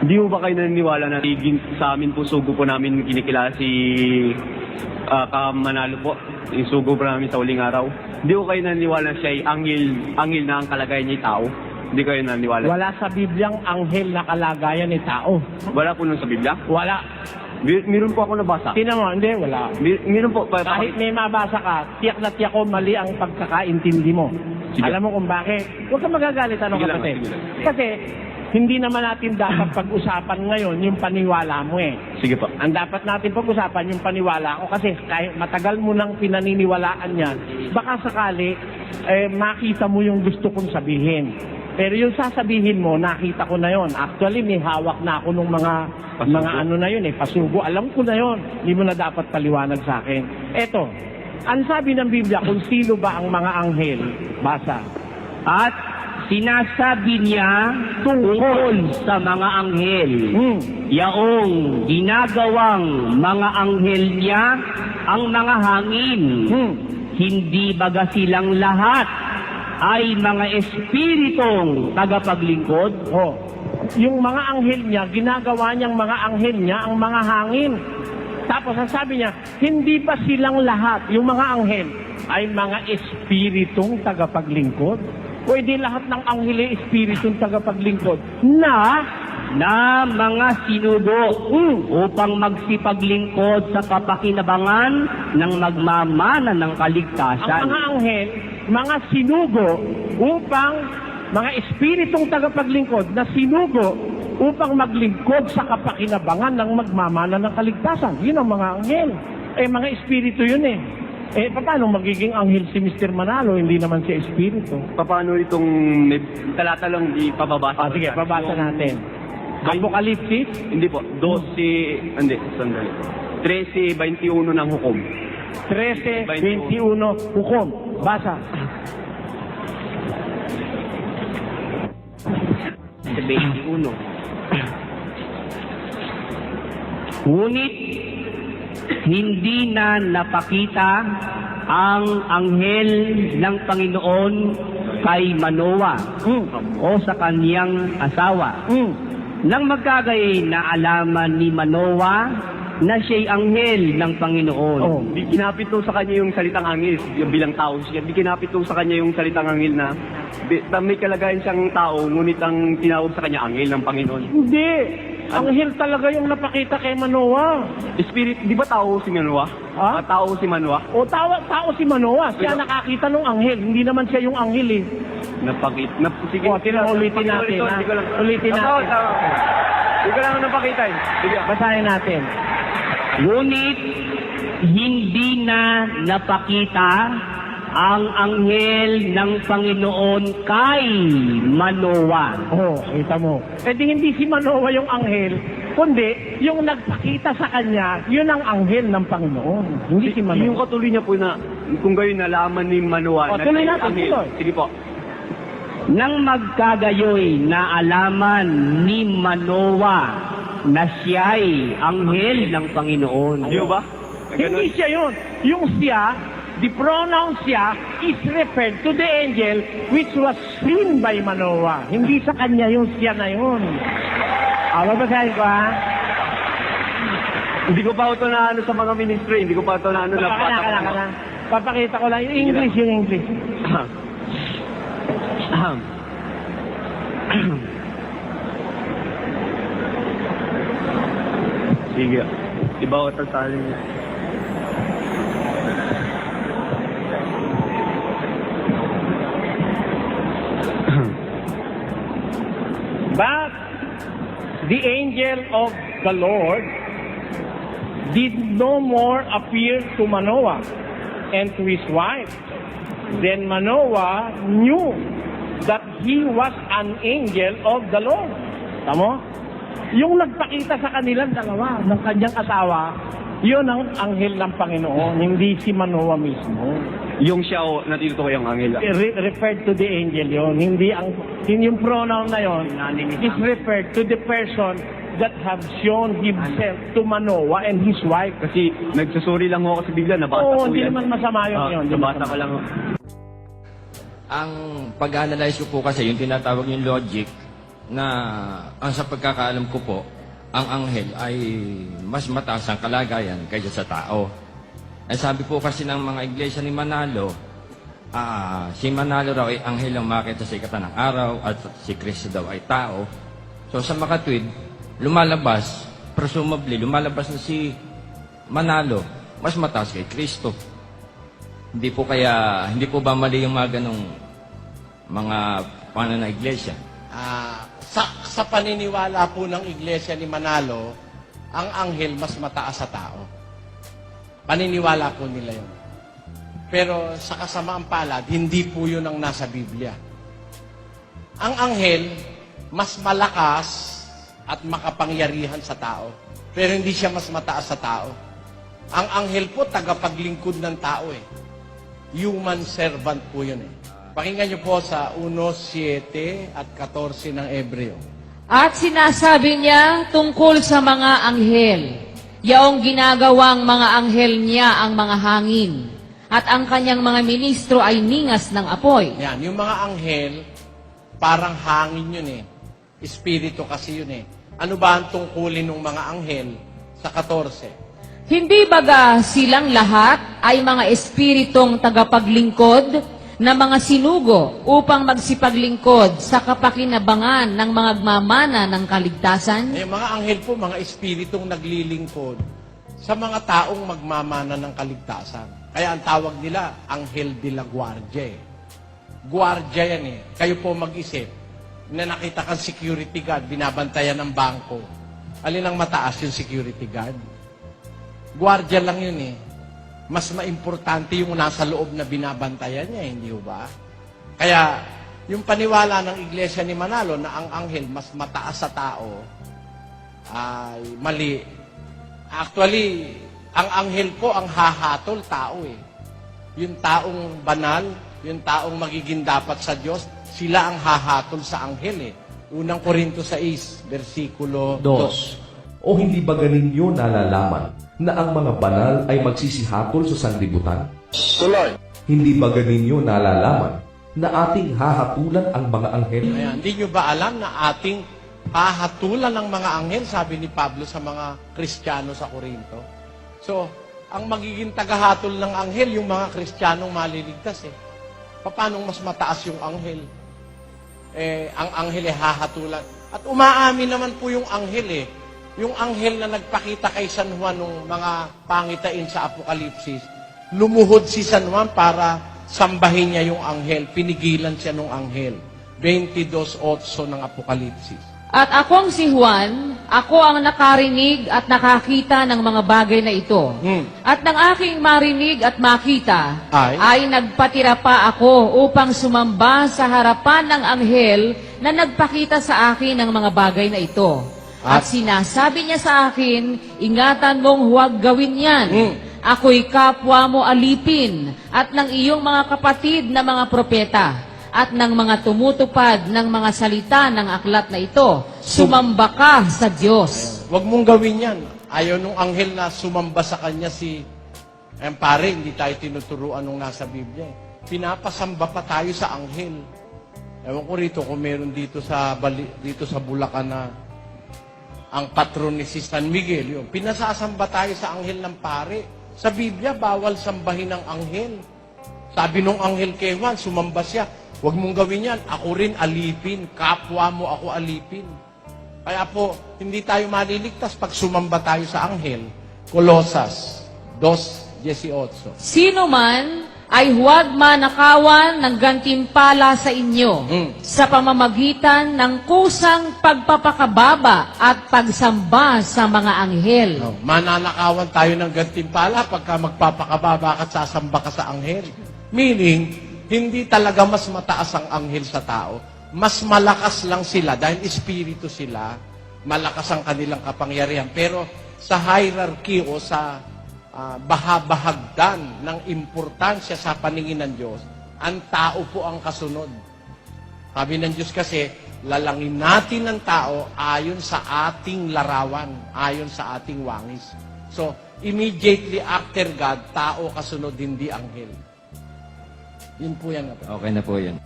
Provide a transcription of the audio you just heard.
Hindi mo ba kayo naniniwala na sa amin po sugo po namin kinikilala si ah, Kamanalo po, yung sugo po namin sa uling araw. Hindi ko kayo naniniwala na siya ay angil, angil na ang kalagayan niya tao. Hindi kayo naniniwala. Wala sa Bibliang anghel na kalagayan ni tao. Wala po nun sa Biblia. Wala. Mer- meron po ako nabasa. Tingnan mo, hindi, wala. Mer- meron po. Pa, Kahit may mabasa ka, tiyak na tiyak ko mali ang pagkakaintindi mo. Sige. Alam mo kung bakit? Huwag ka magagalit, ano Sige lang, kapatid? sige lang. Kasi, hindi naman natin dapat pag-usapan ngayon yung paniwala mo eh. Sige po. Ang dapat natin pag-usapan yung paniwala ko kasi kahit matagal mo nang pinaniniwalaan yan, baka sakali eh, makita mo yung gusto kong sabihin. Pero yung sasabihin mo, nakita ko na yon. Actually, may hawak na ako nung mga Pasugo. mga ano na yun eh, pasugo. Alam ko na yon. Hindi mo na dapat paliwanag sa akin. Eto, ang sabi ng Biblia kung sino ba ang mga anghel, basa. At sinasabi niya tungkol sa mga anghel. Hmm. Yaong ginagawang mga anghel niya ang mga hangin. Hmm. Hindi baga silang lahat ay mga espiritong tagapaglingkod? Oh. Yung mga anghel niya, ginagawa niyang mga anghel niya ang mga hangin. Tapos ang sabi niya, hindi ba silang lahat, yung mga anghel, ay mga espiritong tagapaglingkod? Hindi lahat ng anghel ay espiritong tagapaglingkod na na mga sinugo mm, upang magsipaglingkod sa kapakinabangan ng magmamana ng ang kaligtasan. mga anghel, mga sinugo upang mga espiritong tagapaglingkod na sinugo upang maglingkod sa kapakinabangan ng magmamana ng kaligtasan. Yun ang mga anghel. Eh, mga espiritu yun eh. Eh, paano magiging anghel si Mr. Manalo? Hindi naman siya espiritu. Paano itong may talata lang ipababasa? Ah, sige, pabasa natin. Apokalipsis, Hindi po. 12, hindi, sandali. 13.21 ng hukom. 13.21, hukom. Basa. sa 21. Ngunit hindi na napakita ang anghel ng Panginoon kay Manoa Mm. o sa kaniyang asawa. Mm. Nang magkagay na alaman ni Manoa na siya'y anghel ng Panginoon. Oh. Di kinapit sa kanya yung salitang angel, yung bilang tao siya. Di kinapit sa kanya yung salitang angel na, na may kalagayan siyang tao, ngunit ang tinawag sa kanya angel ng Panginoon. Hindi. Anghel talaga yung napakita kay Manoa. Spirit, di ba tao si Manoa? Ha? Ah, tao si Manoa? O tawa, tao si Manoa. Siya Pero- nakakita ng anghel. Hindi naman siya yung anghel eh. Napakit. Nap, sige. O, mo, ulitin natin, ha? Hindi ko lang. Ulitin Tama, natin. tama. Hindi ko lang napakita eh. Sige. Basahin natin. Ngunit hindi na napakita ang anghel ng Panginoon kay Manoa. Oh, kita mo. Eh di hindi si Manoa yung anghel, kundi yung nagpakita sa kanya, yun ang anghel ng Panginoon. Hindi si Yung Manoa. katuloy niya po na, kung gayon nalaman ni Manoa. O, na tuloy natin, angel. tuloy. Sige po. Nang magkagayoy na alaman ni Manoa na siya'y anghel ng Panginoon. Di ba? Hindi siya yun. Yung siya, the pronoun siya is referred to the angel which was seen by Manoa. Hindi sa kanya yung siya na yun. Ah, babasahin ko ha. Hindi ko pa ito na ano sa mga ministry. Hindi ko pa ito na ano na kana, kana. Papakita ko lang yung English, yung English. Sige. Iba ko ito sa akin. But the angel of the Lord did no more appear to Manoah and to his wife. Then Manoah knew that he was an angel of the Lord. Tamo? Yung nagpakita sa kanilang dalawa ng kanyang asawa, yun ang anghel ng Panginoon, hindi si Manoah mismo. Yung siya o natito ko yung angel. Re- referred to the angel yon hindi ang hin- yung pronoun na yon is referred to the person that have shown himself to Manoah and his wife Kasi nagsusuri lang ako sa Biblia. Nabasa Oo, ko hindi yan. naman masama yun Ah, yun. Hindi nabasa masama. ko lang. Ang pag-analyze ko po kasi, yung tinatawag yung logic, na ang sa pagkakaalam ko po, ang anghel ay mas mataas ang kalagayan kaysa sa tao. Ay sabi po kasi ng mga iglesia ni Manalo, ah, si Manalo raw ay anghel ang makita sa ikatan ng araw at si Kristo daw ay tao. So sa makatwid, lumalabas, presumably, lumalabas na si Manalo, mas mataas kay Kristo. Hindi po kaya, hindi po ba mali yung mga ganong mga paano na iglesia? Ah, sa, sa paniniwala po ng Iglesia ni Manalo, ang anghel mas mataas sa tao. Paniniwala po nila yun. Pero sa kasamaang palad, hindi po yun ang nasa Biblia. Ang anghel, mas malakas at makapangyarihan sa tao. Pero hindi siya mas mataas sa tao. Ang anghel po, tagapaglingkod ng tao eh. Human servant po yun eh. Pakinggan niyo po sa 1.7 at 14 ng Ebreo. At sinasabi niya tungkol sa mga anghel. Yaong ginagawang mga anghel niya ang mga hangin. At ang kanyang mga ministro ay ningas ng apoy. Yan, yung mga anghel, parang hangin yun eh. Espiritu kasi yun eh. Ano ba ang tungkulin ng mga anghel sa 14? Hindi baga silang lahat ay mga espiritong tagapaglingkod na mga sinugo upang magsipaglingkod sa kapakinabangan ng mga gmamana ng kaligtasan? Eh, mga anghel po, mga espiritong naglilingkod sa mga taong magmamana ng kaligtasan. Kaya ang tawag nila, anghel de la guardia. eh. Guardia yan eh. Kayo po mag-isip na nakita kang security guard, binabantayan ng bangko. Alin ang mataas yung security guard? Guardia lang yun eh. Mas maimportante yung nasa loob na binabantayan niya, hindi ba? Kaya, yung paniwala ng Iglesia ni Manalo na ang anghel mas mataas sa tao, ay mali. Actually, ang anghel po ang hahatol tao eh. Yung taong banal, yung taong magiging dapat sa Diyos, sila ang hahatol sa anghel eh. Unang Korinto 6, versikulo 2. O hindi ba ganinyo nalalaman na ang mga banal ay magsisihatol sa sanlibutan? Hindi ba ganinyo nalalaman na ating hahatulan ang mga anghel? Ayan, hindi nyo ba alam na ating hahatulan ng mga anghel, sabi ni Pablo sa mga Kristiyano sa Korinto. So, ang magiging tagahatol ng anghel, yung mga Kristiyanong maliligtas eh. Paano mas mataas yung anghel? Eh, ang anghel ay hahatulan. At umaamin naman po yung anghel eh. Yung anghel na nagpakita kay San Juan ng mga pangitain sa Apokalipsis, lumuhod si San Juan para sambahin niya yung anghel. Pinigilan siya ng anghel. 22.8 ng Apokalipsis. At akong si Juan, ako ang nakarinig at nakakita ng mga bagay na ito. Hmm. At nang aking marinig at makita, Ay? nagpatira pa ako upang sumamba sa harapan ng anghel na nagpakita sa akin ng mga bagay na ito. At, At? sinasabi niya sa akin, ingatan mong huwag gawin yan. Hmm. Ako'y kapwa mo alipin at ng iyong mga kapatid na mga propeta at ng mga tumutupad ng mga salita ng aklat na ito. Sumamba ka sa Diyos. Huwag mong gawin yan. Ayaw nung anghel na sumamba sa kanya si... Ayun, pare, hindi tayo tinuturuan nung nasa Biblia. eh. Pinapasamba pa tayo sa anghel. Ewan ko rito kung meron dito sa dito sa Bulacan na ang patron ni si San Miguel. Yun. Pinasasamba tayo sa anghel ng pare. Sa Biblia, bawal sambahin ng anghel. Sabi nung anghel kay Juan, sumamba siya. Huwag mong gawin yan. Ako rin alipin. Kapwa mo ako alipin. Kaya po, hindi tayo maliligtas pag sumamba tayo sa anghel. Colosas 2.18 Sino man ay huwag manakawan ng gantimpala sa inyo Mm. sa pamamagitan ng kusang pagpapakababa at pagsamba sa mga anghel. No, mananakawan tayo ng gantimpala pagka magpapakababa ka at sasamba ka sa anghel. Meaning, hindi talaga mas mataas ang anghel sa tao. Mas malakas lang sila dahil espiritu sila. Malakas ang kanilang kapangyarihan. Pero sa hierarchy o sa ah, bahabahagdan ng importansya sa paningin ng Diyos, ang tao po ang kasunod. Sabi ng Diyos kasi, lalangin natin ang tao ayon sa ating larawan, ayon sa ating wangis. So, immediately after God, tao kasunod, hindi anghel. Yun po yan. Okay na po yun.